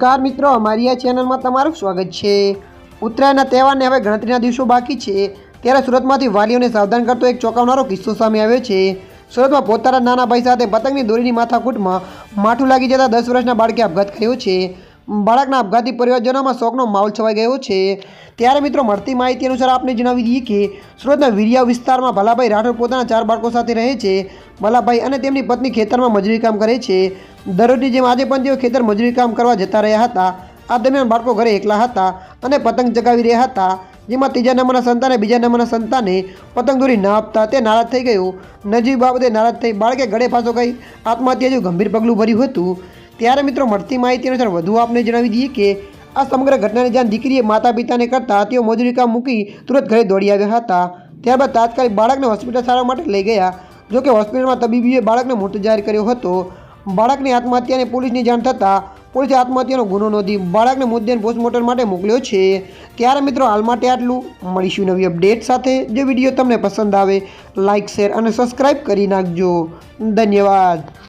નમસ્કાર મિત્રો, અમારી આ ચેનલમાં તમારું સ્વાગત છે. ઉત્તરાયણના તહેવારને હવે ગણતરીના દિવસો બાકી છે. ત્યારે સુરતમાંથી વાલીઓને સાવધાન કરતો એક ચોંકાવનારો કિસ્સો સામે આવ્યો છે. સુરતમાં પોતાના નાના ભાઈ સાથે પતંગની દોરીની માથાકૂટમાં માઠું લાગી જતા દસ વર્ષના બાળકે આપઘાત કર્યો છે. બાળકના આપઘાતી પરિવારજનોમાં શોકનો માહોલ છવાઈ ગયો છે. ત્યારે મિત્રો, મળતી માહિતી અનુસાર આપને જણાવી દઈએ કે સુરતના વિરિયા વિસ્તારમાં ભલાભાઈ રાઠોડ પોતાના ચાર બાળકો સાથે રહે છે. ભલાભાઈ અને તેમની પત્ની ખેતરમાં મજૂરી કામ કરે છે. દરરોજની જેમ આજે પણ તેઓ ખેતર મજૂરી કામ કરવા જતા રહ્યા હતા. આ દરમિયાન બાળકો ઘરે એકલા હતા અને પતંગ ચગાવી રહ્યા હતા, જેમાં ત્રીજા નંબરના સંતાને બીજા નંબરના સંતાને પતંગ દોરી ના આપતા તે નારાજ થઈ ગયું. નજીક બાબતે નારાજ થઈ બાળકે ગળે ફાંસો કહી આત્મહત્યા જેવું ગંભીર પગલું ભર્યું હતું. ત્યારે મિત્રો મળતી માહિતી અનુસાર વધુ આપને જણાવી દઈએ કે આ સમગ્ર ઘટનાની જાણ દીકરીએ માતા પિતાને કરતાં તેઓ મજૂરી કામ મૂકી તુરંત ઘરે દોડી આવ્યા હતા. ત્યારબાદ તાત્કાલિક બાળકને હોસ્પિટલ સારવાર માટે લઈ ગયા જોકે હોસ્પિટલમાં તબીબીએ બાળકને મૃત જાહેર કર્યો હતો. બાળકની આત્મહત્યાને પોલીસની જાણ થતાં પોલીસે આત્મહત્યાનો ગુનો નોંધી બાળકને મુદ્દેન પોસ્ટમોર્ટમ માટે મોકલ્યો છે. ત્યારે મિત્રો હાલ માટે આટલું. મળીશું નવી અપડેટ સાથે. જે વીડિયો તમને પસંદ આવે લાઇક શેર અને સબસ્ક્રાઈબ કરી નાખજો. ધન્યવાદ.